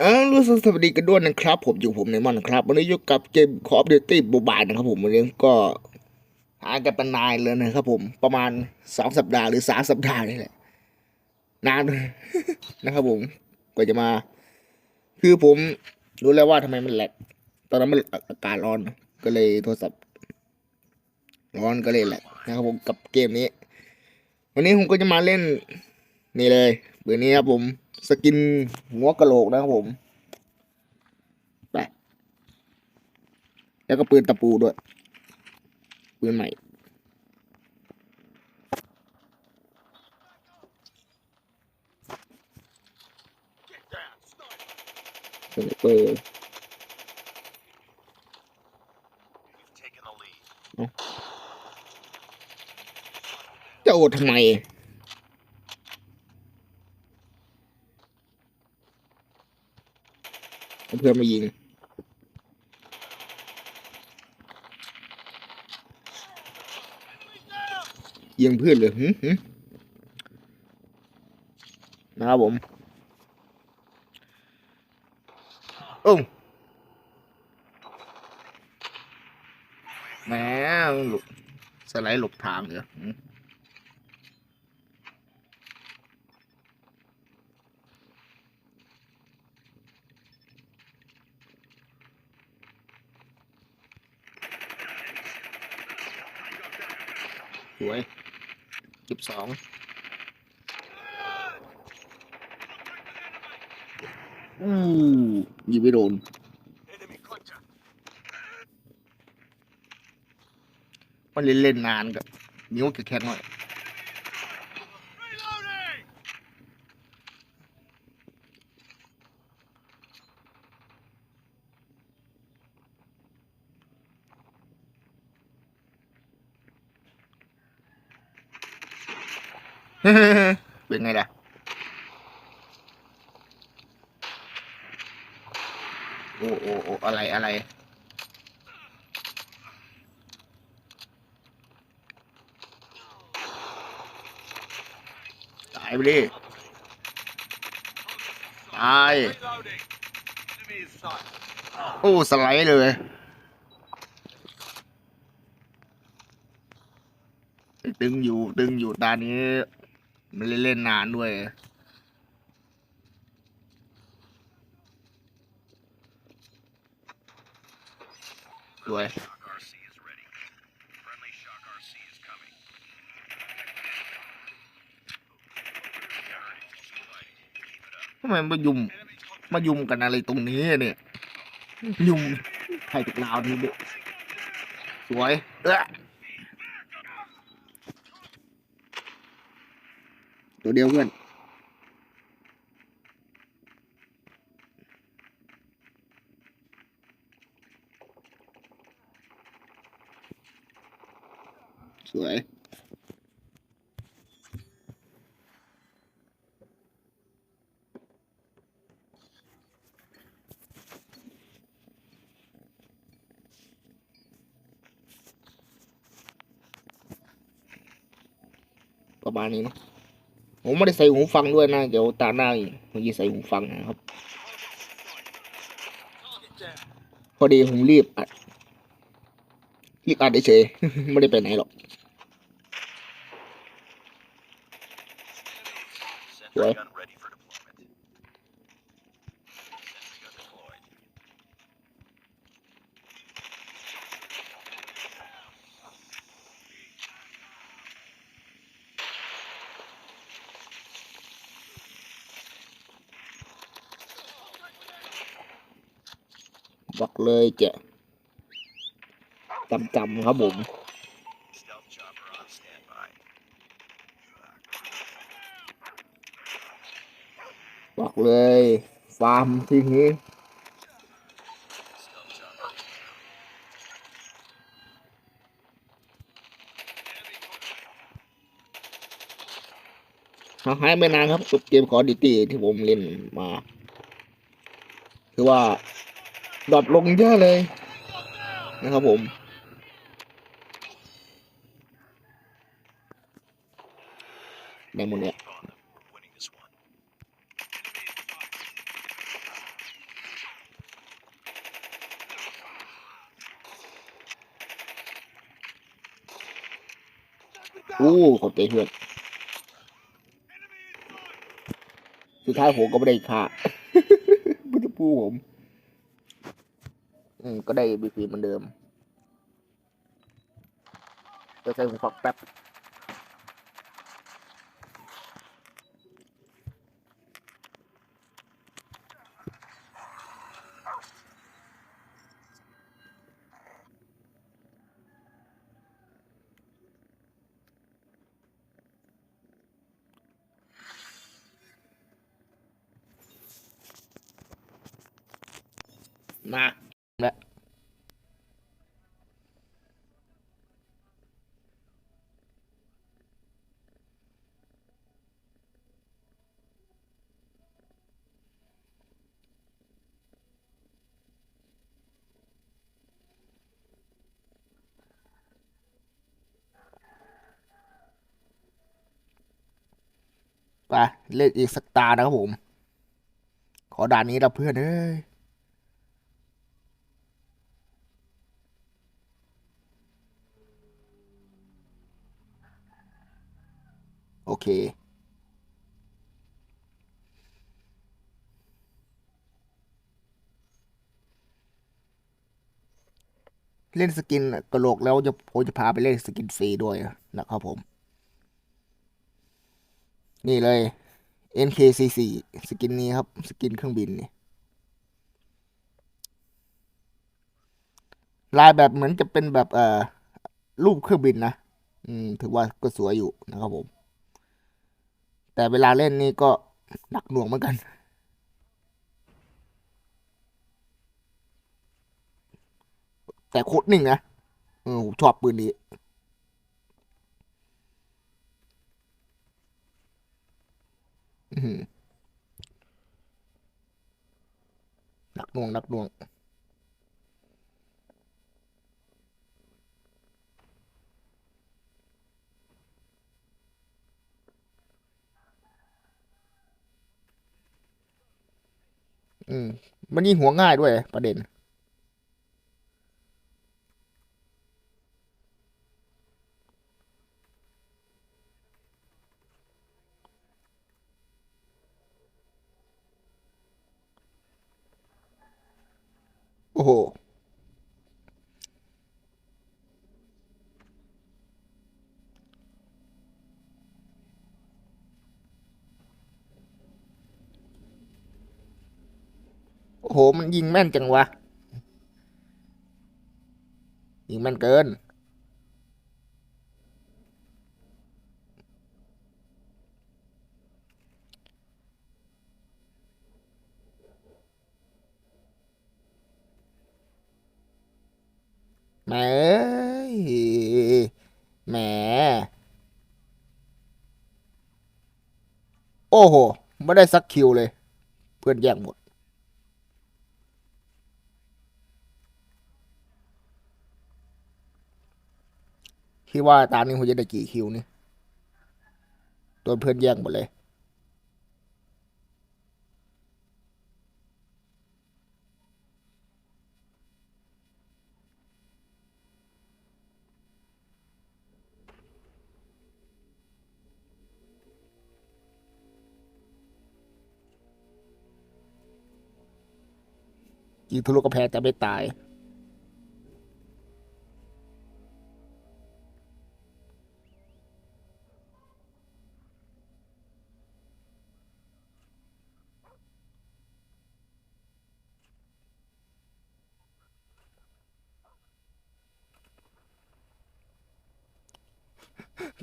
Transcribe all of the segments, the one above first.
อ่ารู้สึกสวัสดีกันด้วยนะครับ ผมอยู่ผมในมอนครับ วันนี้อยู่กับเกม Call of Duty Mobile นะครับผมวันนี้ก็หากันเป็นนานเลยนะครับผมประมาณสองสัปดาห์หรือสามสัปดาห์นี่แหละนานนะครับผมกว่าจะมา คือผมรู้แล้วว่าทำไมมันแหลกตอนนั้นมันอากาศร้อน ก็เลยโทรศัพท์ ร้อนก็เลยแหลกนะครับผมกับเกมนี้ วันนี้ผมก็จะมาเล่นนี่เลยเบอร์นี้ครับผม สกินหัวกะโหลกนะครับผมไปแล้วก็ปืนตะปูด้วย ปืนใหม่ สไนเปอร์จะโอดทำไม เพื่อนมายิง ยิงเพื่อนเลยหึหึนะครับผมโอ้แหมหลบสไลด์หลบทางเหรอ วยเก็บสองอู้ยิงไม่โดน Enemy clutcher. มันเล่นเล่นนานกับนิ้วแข็งๆหน่อย เป็นไงล่ะโอ้โอ้โอ้อะไรอะไรตายไปดิตายโอ้ สไลด์เลยตึงอยู่ตึงอยู่ตานี้ มันเล่นเล่นนานด้วยด้วยทำไมมายุ่มมายุ่มกันอะไรตรงนี้เนี่ยยุ่มใครตกลาวนี่เด็กสวย เออ ตัวเดียวเพื่อนสวยประมาณนี้เนอะ ผมไม่ได้ใส่หูฟังด้วยนะ เดี๋ยวตาหน้าอีกผมื่อกี้ใส่หูฟังนะครับ พอดีผมรีบอัดรีบอัดเฉยไม่ได้ไปไหนหรอก บอกเลยจะจำจำๆครับผมบอกเลย ฟาร์มทีนี้ Stealth chopper. Enemy หาหายไม่นานครับกับเกมคอดิตี้ที่ผมเล่นมา คือว่า ดรอปลงเยอะเลย นะครับผม ได้หมเนี่ยอู้ขอบใจเพื่อนสุดท้ายผมก็ไม่ได้ค่าพุทธภูผม อืมก็ได้บีพีเหมือนเดิมเดี๋ยวใส่หูฟังแป๊บมา แล้วไปเล่นอีกสักตานะครับผม ขอด่านนี้ละเพื่อนเอ้ย เค เล่นสกินกระโหลกแล้วจะผมจะพาไปเล่นสกินฟรีด้วยนะครับผม นี่เลย NKCC สกินนี้ครับ สกินเครื่องบินนี่ลายแบบเหมือนจะเป็นแบบเอ่อรูปเครื่องบินนะ อืม ถือว่าก็สวยอยู่นะครับผม แต่เวลาเล่นนี่ก็หนักหน่วงเหมือนกัน แต่โคตรนิ่งนะเออผมชอบปืนนี้อื้อหือหนักหน่วงหนักหน่วง อืม มันยิ่งหัวง่ายด้วยประเด็น โอ้โห โอ้โหมันยิงแม่นจังวะ ยิงแม่นเกิน แหมเอ้ยแหม โอ้โห ไม่ได้สักคิวเลย เพื่อนแย่งหมด คิดว่าตานี้ผมจะได้กี่คิวนี่โดนเพื่อนแย่งหมดเลย ยิงทะลุกระแพงแต่ไม่ตาย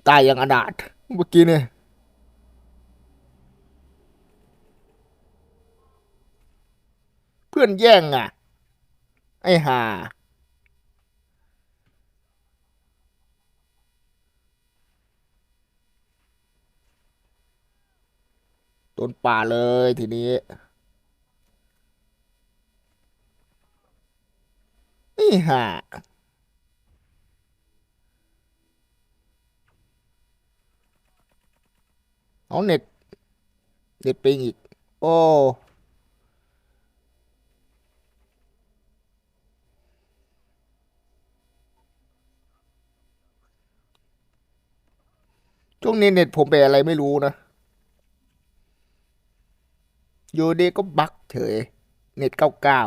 ตายอย่างอนาถเมื่อกี้เนี่ยเพื่อนแย่งอะ ไอ้ห่าโดนป่าเลยทีนี้ไอ้ห่า เอาเน็ต เน็ตปิงอีก โอ้ ช่วงนี้เน็ตผมเป็นอะไรไม่รู้นะ อยู่ดีก็บักเฉย เน็ตเก้าเก้า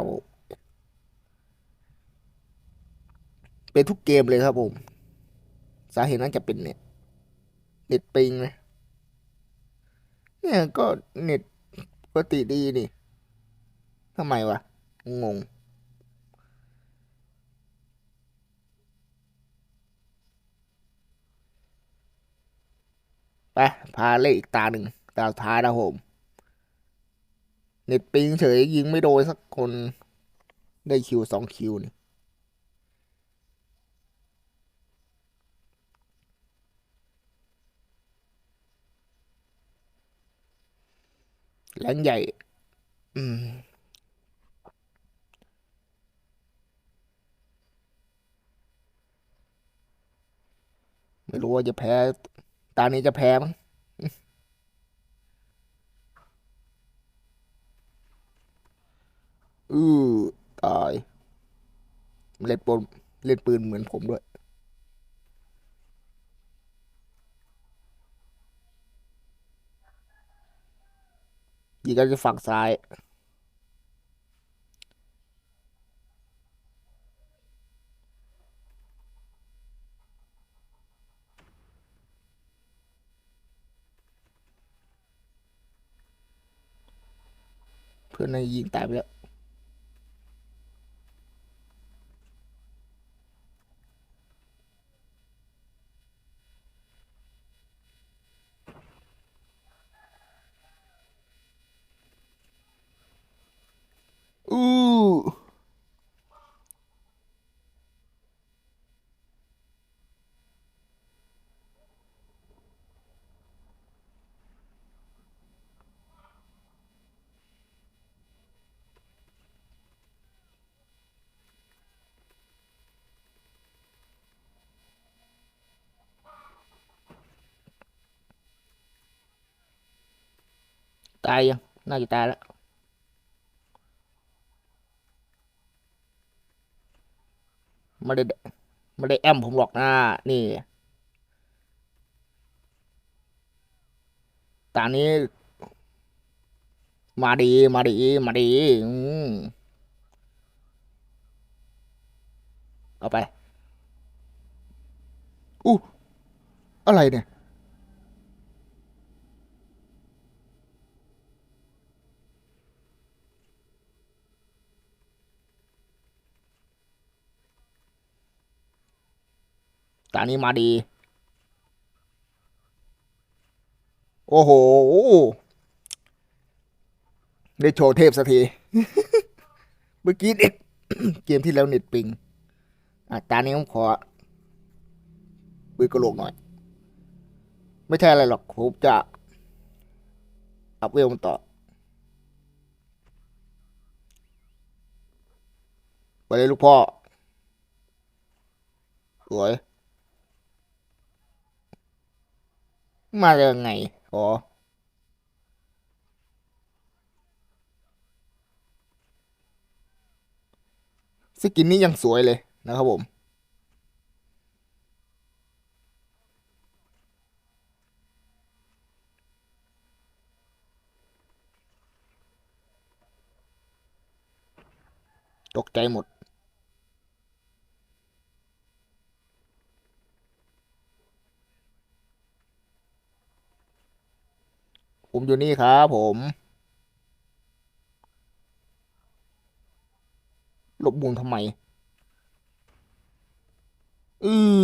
เป็นทุกเกมเลยครับผม สาเหตุนั้นจะเป็นเน็ต เน็ตปิงนะ เนี่ยก็เน็ตปกติดีนี่ทำไมวะ งง ไป พาเล่อีกตาหนึ่ง ตาสุดท้ายนะผม เน็ตปิงเฉยยิงไม่โดนสักคน ได้คิวสองคิวนี่ หลงใหญ่ อืม ไม่รู้ว่าจะแพ้ ตานี้จะแพ้มั้งอือตาย เล่นปืนเล่นปืนเหมือนผมด้วย ยิงกันจะฝั่งซ้าย เพื่อนนายยิงตายไปแล้ว อู้ ตายยังน่าจะตายแล้วไม่ได้ไม่ได้แอมผมหรอกนะนี่ตอนนี้ มาดีมาดีมาดีอืมเอาไปอู้อะไรเนี่ย ตอนนี้มาดี โอ้โห ได้โชว์เทพสักที เมื่อกี้เน็ตเกมที่แล้วเน็ตปิงอะตอนนี้ผมขอปืนกระโหลกหน่อย ไม่ใช่อะไรหรอกผมจะอัพเวลมันต่อไปเลยลูกพ่อสวย มาได้ยังไงอ๋อสกินนี้ยังสวยเลยนะครับผมตกใจหมด ผมอยู่นี่ครับผม หลบมุมทำไม อือ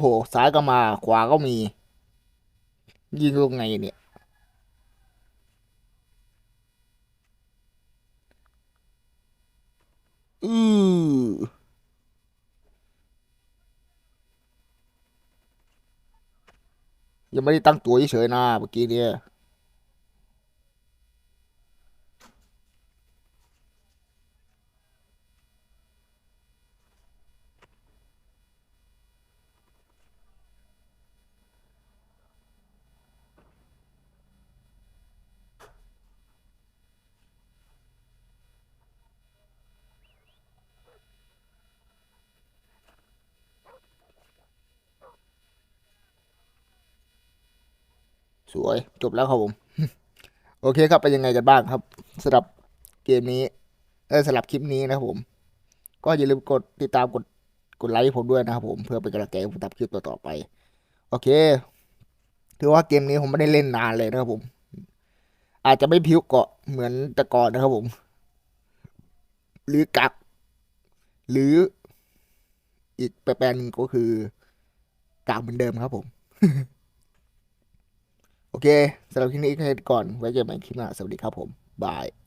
โหซ้ายก็มา ขวาก็มี ยิงลงไงเนี่ย อือยังไม่ได้ตั้งตัวเฉยๆนะเมื่อกี้เนี่ย สวยจบแล้วครับผม โอเคครับเป็นยังไงกันบ้างครับสำหรับเกมนี้เออสำหรับคลิปนี้นะครับผม ก็อย่าลืมกดติดตามกดกดไลค์ผมด้วยนะครับผมเพื่อเป็นกำลังใจผมทำคลิปต่อๆไป โอเค ถือว่าเกมนี้ผมไม่ได้เล่นนานเลยนะครับผม อาจจะไม่พิ้วเกาะเหมือนแต่ก่อนนะครับผม หรือกัก หรืออีกแปลนหนึ่งก็คือกากเหมือนเดิมครับผม โอเคสำหรับคลิปนี้แค่นี้ก่อน ไว้เจอกันใหม่คลิปหน้า สวัสดีครับผม บาย